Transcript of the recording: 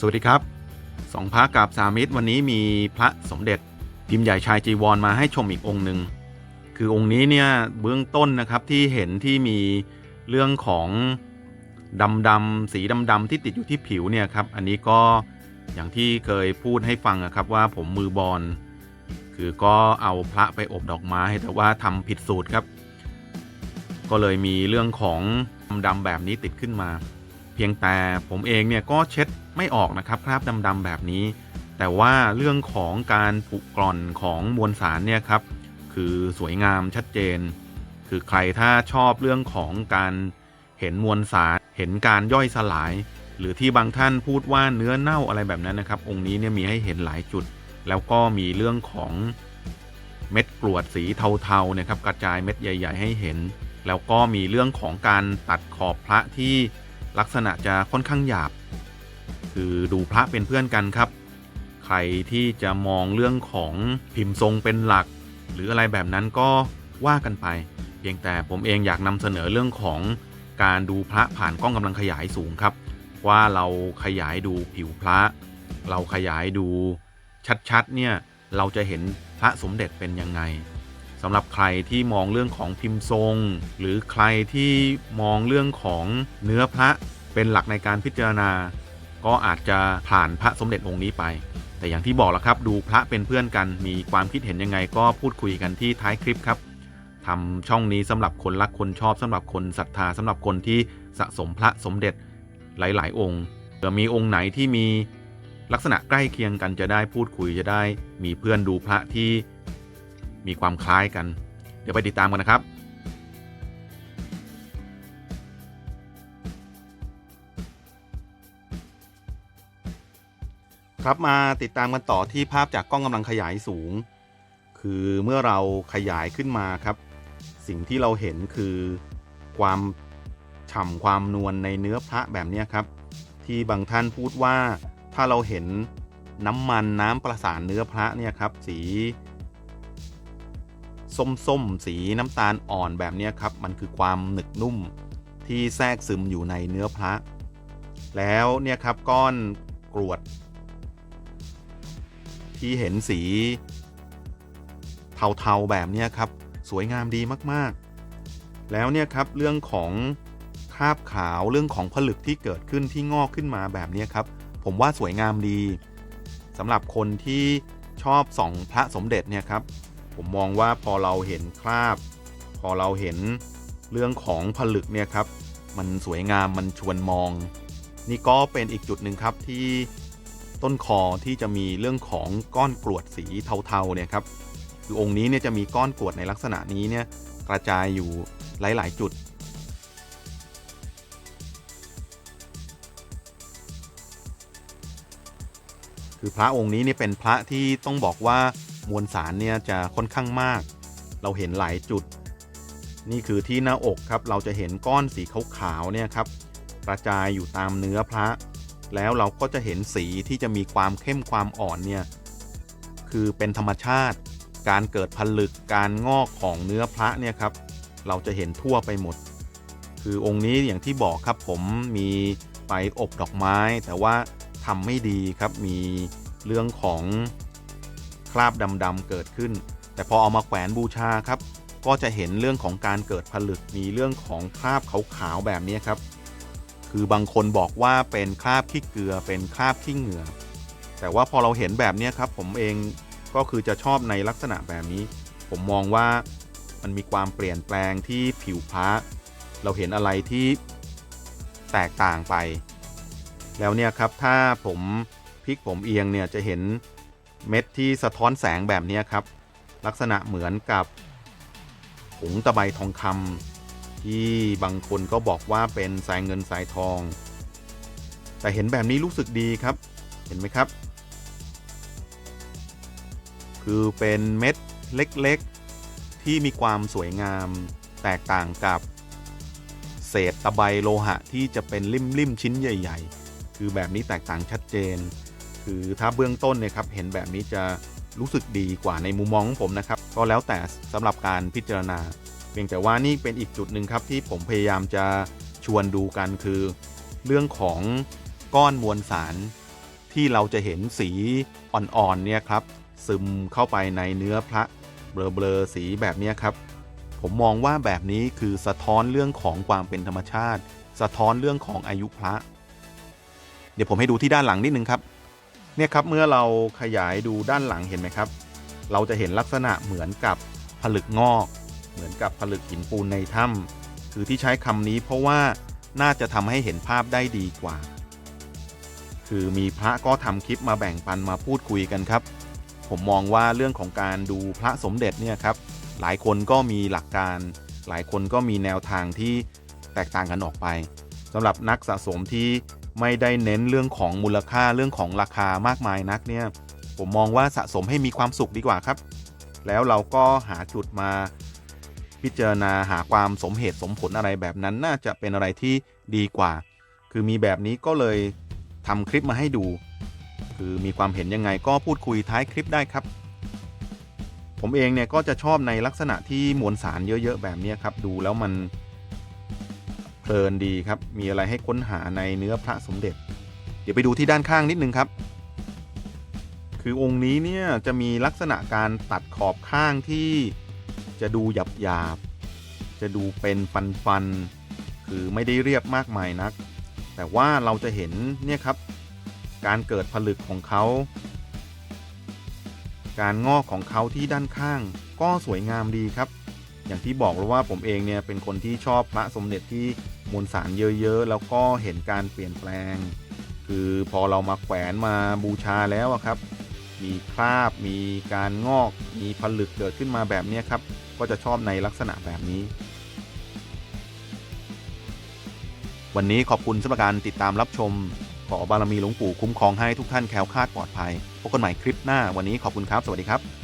สวัสดีครับสองพระกับสามิตรวันนี้มีพระสมเด็จพิมพ์ใหญ่ชายจีวรมาให้ชมอีกองค์หนึ่งคือองค์นี้เนี่ยเบื้องต้นนะครับที่เห็นที่มีเรื่องของดำดำสีดำดำที่ติดอยู่ที่ผิวเนี่ยครับอันนี้ก็อย่างที่เคยพูดให้ฟังนะครับว่าผมมือบอลคือก็เอาพระไปอบดอกไม้แต่ว่าทำผิดสูตรครับ ก็เลยมีเรื่องของดำๆแบบนี้ติดขึ้นมา พียงแต่ผมเองเนี่ยก็เช็ดไม่ออกนะครับคราบดำๆแบบนี้ แต่ว่าเรื่องของการผุกร่อนของมวลสารเนี่ยครับคือสวยงามชัดเจน คือใครถ้าชอบเรื่องของการเห็นมวลสารเห็นการย่อยสลาย หรือที่บางท่านพูดว่าเนื้อเน่าอะไรแบบนั้นนะครับ องค์นี้เนี่ยมีให้เห็นหลายจุด แล้วก็มีเรื่องของเม็ดกรวดสีเทาๆนะครับกระจายเม็ดใหญ่ ๆ ให้เห็น แล้วก็มีเรื่องของการตัดขอบพระที่ ลักษณะจะค่อนข้างหยาบ คือดูพระเป็นเพื่อนกันครับ ใครที่จะมองเรื่องของพิมพ์ทรงเป็นหลัก หรืออะไรแบบนั้นก็ว่ากันไป เพียงแต่ผมเองอยากนำเสนอเรื่องของการดูพระผ่านกล้องกำลังขยายสูงครับ ว่าเราขยายดูผิวพระ เราขยายดูชัดๆเนี่ยเราจะเห็นพระสมเด็จเป็นยังไง สำหรับใครที่มองเรื่องของพิมพ์ทรง หรือใครที่มองเรื่องของเนื้อพระเป็นหลักในการพิจารณา ก็อาจจะผ่านพระสมเด็จองค์นี้ไป แต่อย่างที่บอกแล้วครับ ดูพระเป็นเพื่อนกันมีความคิดเห็นยังไงก็พูดคุยกันที่ท้ายคลิปครับทำช่องนี้สำหรับคนรักคนชอบสำหรับคนศรัทธาสำหรับคนที่สะสมพระสมเด็จหลาย ๆ องค์เผื่อมีองค์ไหนที่มีลักษณะใกล้เคียงกันจะได้พูดคุยจะได้ มีเพื่อนดูพระที่ มีความคล้ายกัน เดี๋ยวไปติดตามกันนะครับครับมาติดตามกันต่อที่ภาพจากกล้องกำลังขยายสูง คือเมื่อเราขยายขึ้นมาครับ สิ่งที่เราเห็นคือความฉ่ำความนวลในเนื้อพระแบบนี้ครับ ที่บางท่านพูดว่าถ้าเราเห็นน้ำมันน้ำประสานเนื้อพระเนี่ยครับ สี ส้มๆ สีน้ำตาลอ่อนแบบนี้ครับ มันคือความหนึบนุ่มที่แทรกซึมอยู่ในเนื้อพระ แล้วเนี่ยครับก้อนกรวด ที่เห็นสีเทาๆแบบนี้ครับ สวยงามดีมากๆ แล้วเนี่ยครับเรื่องของคราบขาวเรื่องของผลึกที่เกิดขึ้นที่งอกขึ้นมาแบบนี้ครับ ผมว่าสวยงามดีสำหรับคนที่ชอบส่องพระสมเด็จเนี่ยครับ ผมมองว่าพอเราเห็นคราบ พอเราเห็นเรื่องของผลึกเนี่ยครับ มันสวยงามมันชวนมอง นี่ก็เป็นอีกจุดหนึ่งครับที่ต้นคอที่จะมีเรื่องของก้อนกรวดสีเทาๆเนี่ยครับคือองค์นี้เนี่ยจะมีก้อนกรวดในลักษณะนี้เนี่ยกระจายอยู่หลายๆ จุด คือพระองค์นี้เนี่ยเป็นพระที่ต้องบอกว่า มวลสารเนี่ยจะค่อนข้างมาก เราเห็นหลายจุด นี่คือที่หน้าอกครับ เราจะเห็นก้อนสีขาวๆเนี่ยครับกระจายอยู่ตามเนื้อพระ แล้วเราก็จะเห็นสีที่จะมีความเข้มความอ่อนเนี่ยคือเป็นธรรมชาติ การเกิดผลึกการงอกของเนื้อพระเนี่ยครับ เราจะเห็นทั่วไปหมด คือองค์นี้อย่างที่บอกครับผมมีไปอบดอกไม้ แต่ว่าทำไม่ดีครับมีเรื่องของ คราบดำๆเกิดขึ้น แต่พอเอามาแขวนบูชาครับ ก็จะเห็นเรื่องของการเกิดผลึกมีเรื่องของคราบขาวๆแบบนี้ครับ คือบางคนบอกว่าเป็นคราบขี้เกลือเป็นคราบขี้เหงื่อแต่ว่าพอเราเห็นแบบนี้ครับ ผมเองก็คือจะชอบในลักษณะแบบนี้ ผมมองว่ามันมีความเปลี่ยนแปลงที่ผิวพระเราเห็นอะไรที่แตกต่างไป แล้วเนี่ยครับถ้าผมพลิกผมเอียงเนี่ยจะเห็น เม็ดที่สะท้อนแสงแบบนี้ครับ ลักษณะเหมือนกับผงตะไบทองคำที่บางคนก็บอกว่าเป็นสายเงินสายทอง แต่เห็นแบบนี้รู้สึกดีครับ เห็นไหมครับ คือเป็นเม็ดเล็กๆ ที่มีความสวยงามแตกต่างกับ เศษตะไบโลหะที่จะเป็นริ่มๆ ชิ้นใหญ่ ๆ คือแบบนี้แตกต่างชัดเจน คือถ้าเบื้องต้นเนี่ยครับเห็นแบบนี้จะรู้สึกดีกว่าในมุมมองของผมนะครับก็แล้วแต่สำหรับการพิจารณา เพียงแต่ว่านี่เป็นอีกจุดหนึ่งครับที่ผมพยายามจะชวนดูกันคือ เรื่องของก้อนมวลสารที่เราจะเห็นสีอ่อนๆเนี่ยครับซึมเข้าไปในเนื้อพระเบลอๆสีแบบนี้ครับ ผมมองว่าแบบนี้คือสะท้อนเรื่องของความเป็นธรรมชาติ สะท้อนเรื่องของอายุพระ เดี๋ยวผมให้ดูที่ด้านหลังนิดนึงครับ เนี่ยครับเมื่อเราขยายดูด้านหลังเห็นไหมครับ เราจะเห็นลักษณะเหมือนกับผลึกงอก เหมือนกับผลึกหินปูนในถ้ำคือที่ใช้คำนี้เพราะว่าน่าจะทำให้เห็นภาพได้ดีกว่า คือมีพระก็ทำคลิปมาแบ่งปันมาพูดคุยกันครับ ผมมองว่าเรื่องของการดูพระสมเด็จเนี่ยครับ หลายคนก็มีหลักการ หลายคนก็มีแนวทางที่แตกต่างกันออกไปสำหรับนักสะสมที่ ไม่ได้เน้นเรื่องของมูลค่าเรื่องของราคามากมายนักเนี่ยผมมองว่าสะสมให้มีความสุขดีกว่าครับ แล้วเราก็หาจุดมาพิจารณาหาความสมเหตุสมผลอะไรแบบนั้นน่าจะเป็นอะไรที่ดีกว่า คือมีแบบนี้ก็เลยทำคลิปมาให้ดู คือมีความเห็นยังไงก็พูดคุยท้ายคลิปได้ครับ ผมเองเนี่ยก็จะชอบในลักษณะที่มวลสารเยอะๆแบบนี้ครับ ดูแล้วมัน เพลินดีครับ มีอะไรให้ค้นหาในเนื้อพระสมเด็จ เดี๋ยวไปดูที่ด้านข้างนิดนึงครับ คือองค์นี้เนี่ยจะมีลักษณะการตัดขอบข้างที่จะดูหยาบหยาบจะดูเป็นฟันฟันคือไม่ได้เรียบมากมายนัก แต่ว่าเราจะเห็นเนี่ยครับ การเกิดผลึกของเขา การงอกของเขาที่ด้านข้างก็สวยงามดีครับ อย่างที่บอกแล้วว่าผมเองเนี่ยเป็นคนที่ชอบพระสมเด็จที่ มวลสารเยอะๆ แล้วก็เห็นการเปลี่ยนแปลง คือพอเรามาแขวนมาบูชาแล้วครับ มีคราบ มีการงอก มีผลึกเกิดขึ้นมาแบบนี้ครับ ก็จะชอบในลักษณะแบบนี้ วันนี้ขอบคุณสำหรับการติดตามรับชม ขอบารมีหลวงปู่คุ้มครองให้ทุกท่านแคล้วคลาดปลอดภัย พบกันใหม่คลิปหน้า วันนี้ขอบคุณครับ สวัสดีครับ